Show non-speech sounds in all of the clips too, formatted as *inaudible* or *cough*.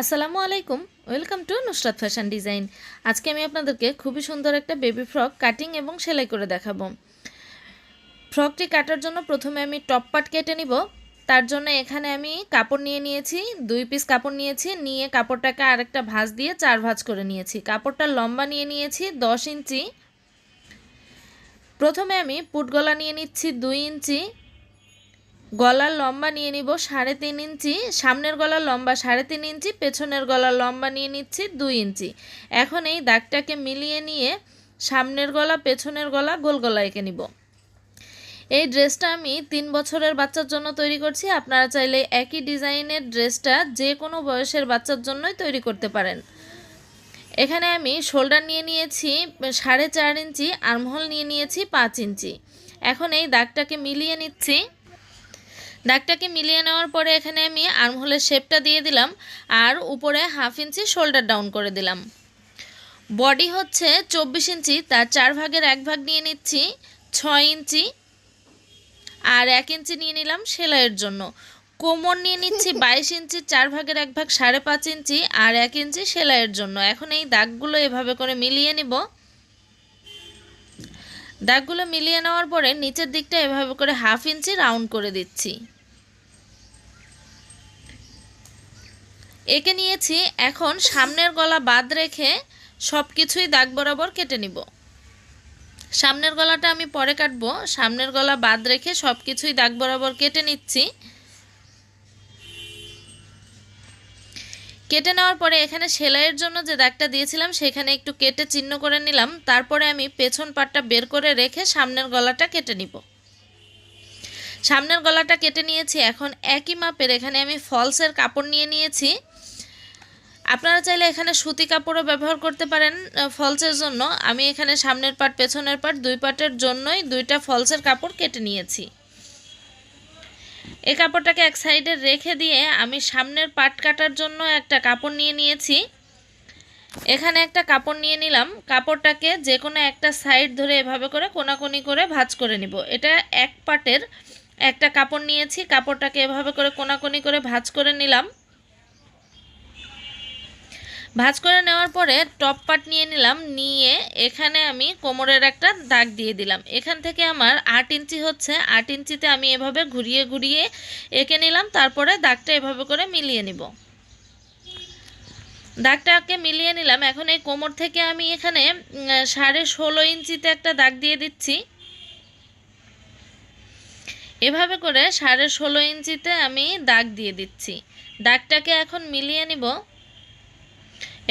আসসালামু আলাইকুম। Welcome to Nusrat fashion design আজকে আমি আপনাদেরকে খুবই সুন্দর একটা বেবি ফ্রক কাটিং এবং সেলাই করে দেখাবো। ফ্রকটি কাটার জন্য প্রথমে আমি টপ পার্ট কেটে নিব। তার জন্য এখানে আমি কাপড় নিয়ে নিয়েছি, দুই পিস কাপড় নিয়েছি, নিয়ে কাপড়টাকে আরেকটা ভাঁজ দিয়ে চার ভাঁজ করে নিয়েছি। কাপড়টা লম্বা নিয়ে নিয়েছি, দশ ইঞ্চি। প্রথমে আমি পুটগলা নিয়ে নিচ্ছি, দুই ইঞ্চি। গলার লম্বা নিয়ে নিব সাড়ে তিন ইঞ্চি, সামনের গলার লম্বা সাড়ে তিন ইঞ্চি, পেছনের গলার লম্বা নিয়ে নিচ্ছি দুই ইঞ্চি। এখন এই দাগটাকে মিলিয়ে নিয়ে সামনের গলা, পেছনের গলা গোল গলা এঁকে নিব। এই ড্রেসটা আমি তিন বছরের বাচ্চার জন্য তৈরি করছি। আপনারা চাইলে একই ডিজাইনের ড্রেসটা যে কোনো বয়সের বাচ্চার জন্যই তৈরি করতে পারেন। এখানে আমি শোল্ডার নিয়ে নিয়েছি সাড়ে চার ইঞ্চি, আর্মহোল নিয়ে নিয়েছি পাঁচ ইঞ্চি। এখন এই দাগটাকে মিলিয়ে নিচ্ছি। দাগটাকে মিলিয়ে নেওয়ার পরে এখানে আমি আর্মহোলের শেপটা দিয়ে দিলাম আর উপরে হাফ ইঞ্চি শোল্ডার ডাউন করে দিলাম। বডি হচ্ছে চব্বিশ ইঞ্চি তার চার ভাগের এক ভাগ নিয়ে নিচ্ছি ছয় ইঞ্চি আর এক ইঞ্চি নিয়ে নিলাম সেলাইয়ের জন্য। কোমর নিয়ে নিচ্ছি *laughs* বাইশ ইঞ্চি চার ভাগের এক ভাগ সাড়ে পাঁচ ইঞ্চি আর এক ইঞ্চি সেলাইয়ের জন্য। এখন এই দাগগুলো এভাবে করে মিলিয়ে নিব। দাগগুলো মিলিয়ে নেওয়ার পরে নিচের দিকটা এভাবে করে হাফ ইঞ্চি রাউন্ড করে দিচ্ছি। এঁকে নিয়েছি, এখন সামনের গলা বাদ রেখে সব কিছুই দাগ বরাবর কেটে নিব। সামনের গলাটা আমি পরে কাটবো, সামনের গলা বাদ রেখে সব কিছুই দাগ বরাবর কেটে নিচ্ছি। কেটে নেওয়ার পরে এখানে সেলাইয়ের জন্য যে দাগটা দিয়েছিলাম, সেখানে একটু কেটে চিহ্ন করে নিলাম। তারপরে আমি পেছন পাটটা বের করে রেখে সামনের গলাটা কেটে নিব। সামনের গলাটা কেটে নিয়েছি, এখন একই মাপের, এখানে আমি ফলসের কাপড় নিয়ে নিয়েছি। আপনারা চাইলে এখানে সুতি কাপড়ও ব্যবহার করতে পারেন ফলসের জন্য। আমি এখানে সামনের পাট, পেছনের পাট, দুই পাটের জন্যই দুইটা ফলসের কাপড় কেটে নিয়েছি। এই কাপড়টাকে এক সাইডে রেখে দিয়ে আমি সামনের পাট কাটার জন্য একটা কাপড় নিয়ে নিয়েছি। এখানে একটা কাপড় নিয়ে নিলাম। কাপড়টাকে যে কোনো একটা সাইড ধরে এভাবে করে কোনাকুনি করে ভাঁজ করে নিব। এটা এক পাটের একটা কাপড় নিয়েছি। কাপড়টাকে এভাবে করে কোনাকুনি করে ভাঁজ করে নিলাম। ভাঁজ করে নেওয়ার পরে টপ পাট নিয়ে নিলাম, নিয়ে এখানে আমি কোমরের একটা দাগ দিয়ে দিলাম। এখান থেকে আমার আট ইঞ্চি হচ্ছে, আট ইঞ্চিতে আমি এভাবে ঘুরিয়ে ঘুরিয়ে এঁকে নিলাম, তারপরে দাগটা এভাবে করে মিলিয়ে নিব। দাগটাকে মিলিয়ে নিলাম, এখন এই কোমর থেকে আমি এখানে সাড়ে ষোলো ইঞ্চিতে একটা দাগ দিয়ে দিচ্ছি। এভাবে করে সাড়ে ষোলো ইঞ্চিতে আমি দাগ দিয়ে দিচ্ছি। দাগটাকে এখন মিলিয়ে নিব।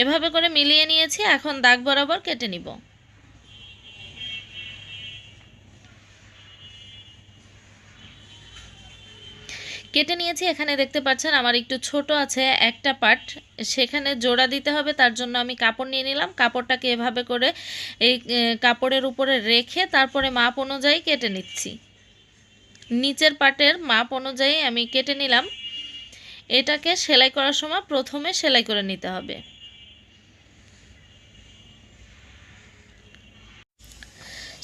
এভাবে করে মিলিয়ে নিয়েছি, এখন দাগ বরাবর কেটে নিব। কেটে নিয়েছি, এখানে দেখতে পাচ্ছেন আমার একটু ছোট আছে একটা পার্ট। সেখানে জোড়া দিতে হবে, তার জন্য আমি কাপড় নিয়ে নিলাম। কাপড়টাকে এভাবে করে এই কাপড়ের উপরে রেখে তারপরে মাপ অনুযায়ী কেটে নিচ্ছি। নিচের পাটের মাপ অনুযায়ী আমি কেটে নিলাম। এটাকে সেলাই করার সময় প্রথমে সেলাই করে নিতে হবে।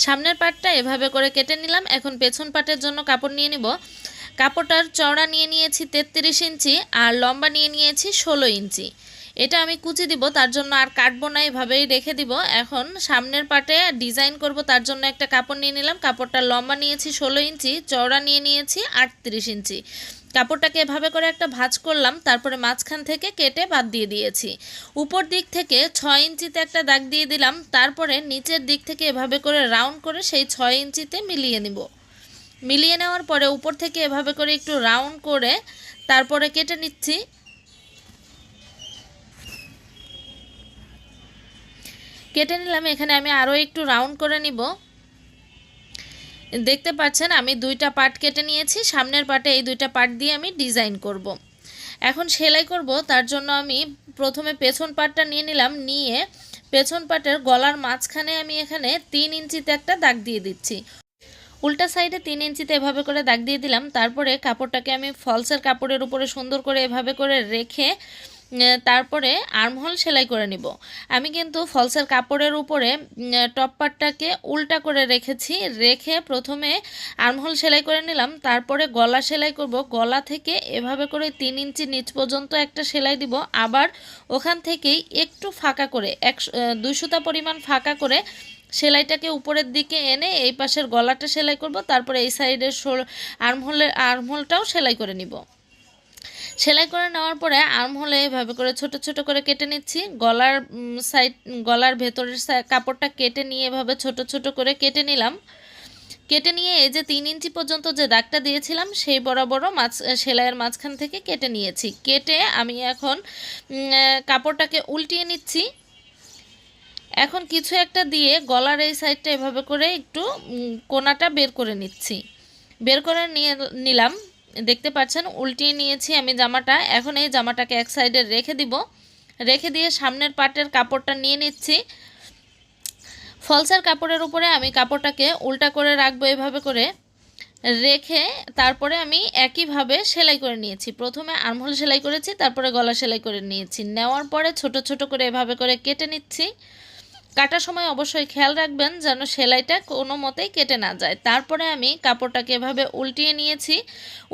সামনের পাটটা এভাবে করে কেটে নিলাম। এখন পেছন পাটের জন্য কাপড় নিয়ে নিব। কাপড়টার চওড়া নিয়ে নিয়েছি তেত্রিশ ইঞ্চি আর লম্বা নিয়ে নিয়েছি ষোলো ইঞ্চি। এটা আমি কুচি দিব, তার জন্য আর কাটবো না, এভাবেই রেখে দিব। এখন সামনের পাটে ডিজাইন করব, তার জন্য একটা কাপড় নিয়ে নিলাম। কাপড়টা লম্বা নিয়েছি, ষোলো ইঞ্চি, চওড়া নিয়ে নিয়েছি, আটত্রিশ ইঞ্চি। কাপড়টাকে এভাবে করে একটা ভাঁজ করলাম, তারপরে মাঝখান থেকে কেটে বাদ দিয়ে দিয়েছি। উপর দিক থেকে ছয় ইঞ্চিতে একটা দাগ দিয়ে দিলাম, তারপরে নিচের দিক থেকে এভাবে করে রাউন্ড করে সেই ছয় ইঞ্চিতে মিলিয়ে নিব। মিলিয়ে নেওয়ার পরে উপর থেকে এভাবে করে একটু রাউন্ড করে তারপরে কেটে নিচ্ছি। কেটে নিলাম, এখানে আমি আরও একটু রাউন্ড করে নিব দেখতে পাচ্ছেন, আমি দুইটা পার্ট কেটে নিয়েছি, সামনের পার্টে এই দুইটা পার্ট দিয়ে আমি ডিজাইন করব। এখন সেলাই করব, তার জন্য আমি প্রথমে পেছন পার্টটা নিয়ে নিলাম, নিয়ে পেছন পার্টের গলার মাঝখানে আমি এখানে তিন ইঞ্চিতে একটা দাগ দিয়ে দিচ্ছি উল্টা সাইডে তিন ইঞ্চিতে এভাবে করে দাগ দিয়ে দিলাম, তারপরে কাপড়টাকে আমি ফলসের কাপড়ের উপরে সুন্দর করে এভাবে করে রেখে তারপরে আর্মহোল সেলাই করে নিব। আমি কিন্তু ফলসের কাপড়ের উপরে টপ পার্টটাকে উল্টা করে রেখেছি। রেখে প্রথমে আর্মহোল সেলাই করে নিলাম। তারপরে গলা সেলাই করব। গলা থেকে এভাবে করে তিন ইঞ্চি নিচ পর্যন্ত একটা সেলাই দিব। আবার ওখান থেকেই একটু ফাঁকা করে, এক দুই সুতা পরিমাণ ফাঁকা করে সেলাইটাকে উপরের দিকে এনে এই পাশের গলাটা সেলাই করব। তারপরে এই সাইডের শোল, আর্মহোলের, আর্মহোলটাও সেলাই করে নিব। সেলাই করে নেওয়ার পরে আর্ম হলে এভাবে করে ছোট ছোট করে কেটে নিচ্ছি। গলার সাইড, গলার ভেতরের কাপড়টা কেটে নিয়ে এভাবে ছোট ছোট করে কেটে নিলাম। কেটে নিয়ে এই যে তিন ইঞ্চি পর্যন্ত যে দাগটা দিয়েছিলাম, সেই বরাবরও মাছ, সেলাইয়ের মাঝখান থেকে কেটে নিয়েছি। কেটে আমি এখন কাপড়টাকে উল্টিয়ে নিচ্ছি। এখন কিছু একটা দিয়ে গলার এই সাইডটা এভাবে করে একটু কোনাটা বের করে নিচ্ছি। বের করে নিয়ে, নিলাম। দেখতে পাচ্ছেন, উল্টিয়ে নিয়েছি আমি জামাটা। এখন এই জামাটাকে এক সাইডে রেখে দিব। রেখে দিয়ে সামনের পাটের কাপড়টা নিয়ে নিচ্ছি। ফলসার কাপড়ের উপরে আমি কাপড়টাকে উল্টা করে রাখব এভাবে করে। রেখে তারপরে আমি একইভাবে সেলাই করে নিয়েছি। প্রথমে আর্মহোল সেলাই করেছি, তারপরে গলা সেলাই করে নিয়েছি। নেওয়ার পরে ছোট ছোট করে এভাবে করে কেটে নিচ্ছি। কাটার সময় অবশ্যই খেয়াল রাখবেন যেন সেলাইটা কোনো মতেই কেটে না যায়। তারপরে আমি কাপড়টাকে এভাবে উল্টিয়ে নিয়েছি।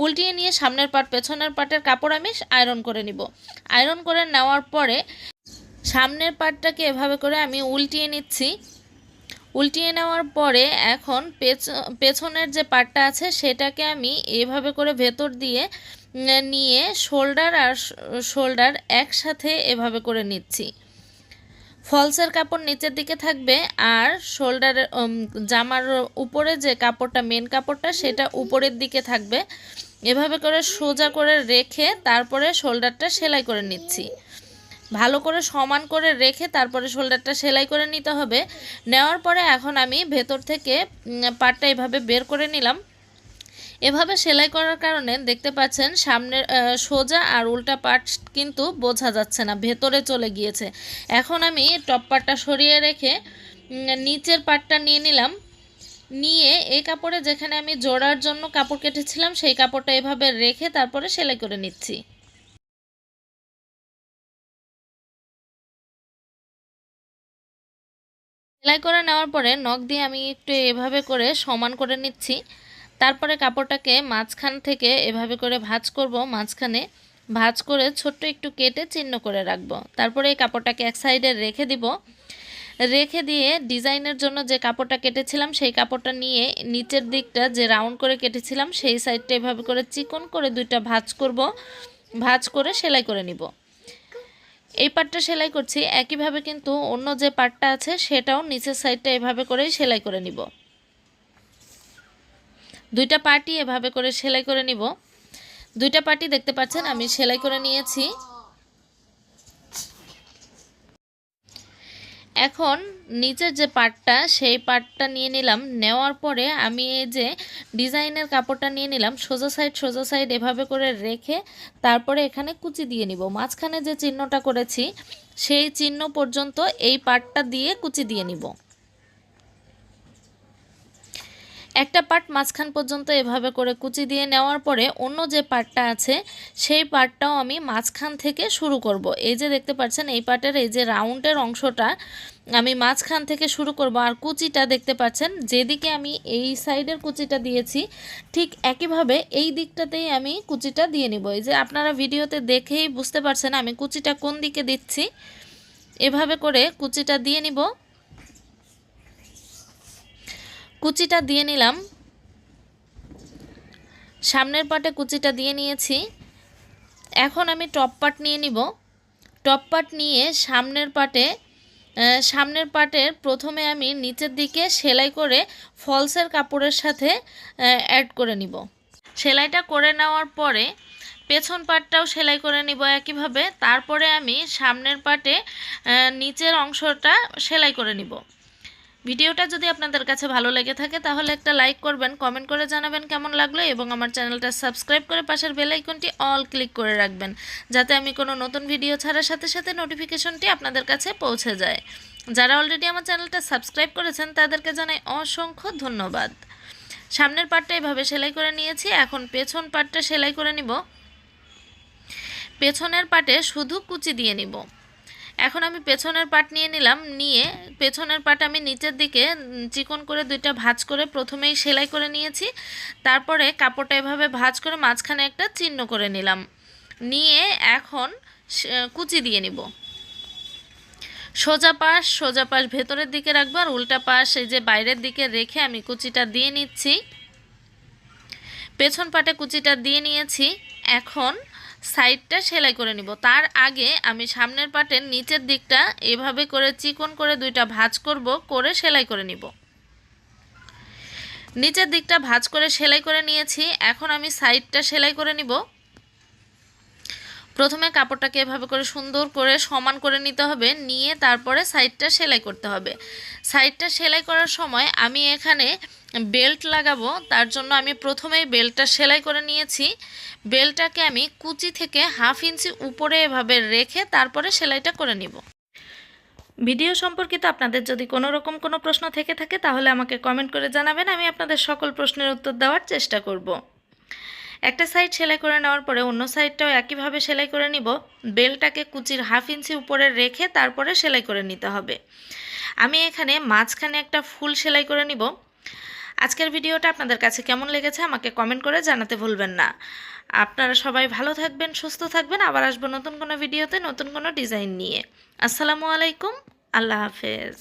উল্টিয়ে নিয়ে সামনের পাট, পেছনের পাটের কাপড় আমি আয়রন করে নিব। আয়রন করে নেওয়ার পরে সামনের পাটটাকে এভাবে করে আমি উল্টিয়ে নিচ্ছি। উল্টিয়ে নেওয়ার পরে এখন পেছনের যে পাটটা আছে সেটাকে আমি এভাবে করে ভেতর দিয়ে নিয়ে শোল্ডার আর শোল্ডার একসাথে এভাবে করে নিচ্ছি। ফলসের কাপড় নিচের দিকে থাকবে আর শোল্ডারের জামার উপরে যে কাপড়টা মেন কাপড়টা, সেটা উপরের দিকে থাকবে। এভাবে করে সোজা করে রেখে তারপরে শোল্ডারটা সেলাই করে নিচ্ছি। ভালো করে সমান করে রেখে তারপরে শোল্ডারটা সেলাই করে নিতে হবে। নেওয়ার পরে এখন আমি ভেতর থেকে পাটটা এভাবে বের করে নিলাম। এভাবে সেলাই করার কারণে দেখতে পাচ্ছেন সামনের সোজা আর উল্টা পাট কিন্তু বোঝা যাচ্ছে না, ভেতরে চলে গিয়েছে। এখন আমি টপ পাটটা সরিয়ে রেখে নিচের পাটটা নিয়ে নিলাম। নিয়ে এই কাপড়ে যেখানে আমি জোড়ার জন্য কাপড় কেটেছিলাম, সেই কাপড়টা এভাবে রেখে তারপরে সেলাই করে নিচ্ছি। সেলাই করে নেওয়ার পরে নখ দিয়ে আমি একটু এভাবে করে সমান করে নিচ্ছি। তারপরে কাপড়টাকে মাঝখান থেকে এভাবে করে ভাজ করব, মাঝখানে ভাজ করে ছোট্ট একটু কেটে চিহ্ন করে রাখব। তারপরে এই কাপড়টাকে এক সাইডে রেখে দিব। রেখে দিয়ে ডিজাইনের জন্য যে কাপড়টা কেটেছিলাম, সেই কাপড়টা নিয়ে নিচের দিকটা যে রাউন্ড করে কেটেছিলাম, সেই সাইডটা এভাবে করে চিকন করে দুইটা ভাজ করব। ভাজ করে সেলাই করে নিব। এই পাটটা সেলাই করছি। একইভাবে কিন্তু অন্য যে পাটটা আছে, সেটাও নিচের সাইডটা এভাবে করেই সেলাই করে নিব। দুইটা পার্টি এভাবে করে সেলাই করে নিব। দুইটা পার্টি দেখতে পাচ্ছেন, আমি সেলাই করে নিয়েছি। এখন নিচের যে পাটটা সেই পাটটা নিয়ে নিলাম। নেওয়ার পরে আমি এই যে ডিজাইনের কাপড়টা নিয়ে নিলাম, সোজা সাইড সোজা সাইড এভাবে করে রেখে তারপরে এখানে কুচি দিয়ে নিব। মাঝখানে যে চিহ্নটা করেছি, সেই চিহ্ন পর্যন্ত এই পাটটা দিয়ে কুচি দিয়ে নিব। একটা পার্ট মাঝখান পর্যন্ত এভাবে করে কুচি দিয়ে নেওয়ার পরে অন্য যে পার্টটা আছে, সেই পার্টটাও আমি মাঝখান থেকে শুরু করব। এই যে দেখতে পাচ্ছেন, এই পার্টের এই যে রাউন্ডের অংশটা আমি মাঝখান থেকে শুরু করব আর কুচিটা দেখতে পাচ্ছেন, যেদিকে আমি এই সাইডের কুচিটা দিয়েছি, ঠিক একইভাবে এই দিকটাতেই আমি কুচিটা দিয়ে নিব। এই যে আপনারা ভিডিওতে দেখেই বুঝতে পারছেন আমি কুচিটা কোন দিকে দিচ্ছি। এভাবে করে কুচিটা দিয়ে নিব। কুচিটা দিয়ে নিলাম। সামনের পাটে কুচিটা দিয়ে নিয়েছি। এখন আমি টপ পাট নিয়ে নিব। টপ পাট নিয়ে সামনের পাটে সামনের পাটের প্রথমে আমি নিচের দিকে সেলাই করে ফলসের কাপড়ের সাথে অ্যাড করে নিব। সেলাইটা করে নেওয়ার পরে পেছন পাটটাও সেলাই করে নিব একইভাবে। তারপরে আমি সামনের পাটে নিচের অংশটা সেলাই করে নিব। ভিডিওটা যদি আপনাদের কাছে ভালো লেগে থাকে, তাহলে একটা লাইক করবেন, কমেন্ট করে জানাবেন কেমন লাগল এবং আমার চ্যানেলটা সাবস্ক্রাইব করে পাশের বেল আইকনটি অল ক্লিক করে রাখবেন, যাতে আমি কোনো নতুন ভিডিও ছাড়ার সাথে সাথে নোটিফিকেশনটি আপনাদের কাছে পৌঁছে যায়। যারা অলরেডি আমার চ্যানেলটা সাবস্ক্রাইব করেছেন, তাদেরকে জানাই অসংখ্য ধন্যবাদ। সামনের পাটটা এভাবে সেলাই করে নিয়েছি, এখন পেছন পাটটা সেলাই করে নিব। পেছনের পাটে শুধু কুচি দিয়ে নিব। এখন আমি পেছনের পাট নিয়ে নিলাম, নিয়ে পেছনের পাট আমি নিচের দিকে চিকন করে দুইটা ভাঁজ করে প্রথমেই সেলাই করে নিয়েছি। তারপরে কাপড়টা এভাবে ভাঁজ করে মাঝখানে একটা চিহ্ন করে নিলাম। নিয়ে এখন কুচি দিয়ে নিব। সোজা পাশ সোজা পাশ ভেতরের দিকে রাখব আর উল্টা পাশ এই যে বাইরের দিকে রেখে আমি কুচিটা দিয়ে নিচ্ছি। পেছন পাটে কুচিটা দিয়ে নিয়েছি। এখন সাইডটা সেলাই করে নিব। তার আগে আমি সামনের পাটের নিচের দিকটা এভাবে করে চিকন করে দুইটা ভাঁজ করব, করে সেলাই করে নিব। নিচের দিকটা ভাঁজ করে সেলাই করে নিয়েছি। এখন আমি সাইডটা সেলাই করে নিব। প্রথমে কাপড়টাকে এভাবে করে সুন্দর করে সমান করে নিতে হবে, নিয়ে তারপরে সাইডটা সেলাই করতে হবে। সাইডটা সেলাই করার সময় আমি এখানে বেল্ট লাগাবো, তার জন্য আমি প্রথমেই বেল্টটা সেলাই করে নিয়েছি। বেল্টটাকে আমি কুচি থেকে হাফ ইঞ্চি উপরে এভাবে রেখে তারপরে সেলাইটা করে নিব। ভিডিও সম্পর্কিত আপনাদের যদি কোনো রকম কোনো প্রশ্ন থেকে থাকে, তাহলে আমাকে কমেন্ট করে জানাবেন, আমি আপনাদের সকল প্রশ্নের উত্তর দেওয়ার চেষ্টা করব। একটা সাইড সেলাই করে নেওয়ার পরে অন্য সাইডটাও একইভাবে সেলাই করে নিব। বেলটাকে কুচির হাফ ইঞ্চি উপরে রেখে তারপরে সেলাই করে নিতে হবে। আমি এখানে মাঝখানে একটা ফুল সেলাই করে নিব। আজকের ভিডিওটা আপনাদের কাছে কেমন লেগেছে আমাকে কমেন্ট করে জানাতে ভুলবেন না। আপনারা সবাই ভালো থাকবেন, সুস্থ থাকবেন, আবার আসব নতুন কোনো ভিডিওতে নতুন কোনো ডিজাইন নিয়ে। আসসালামু আলাইকুম, আল্লাহ হাফেজ।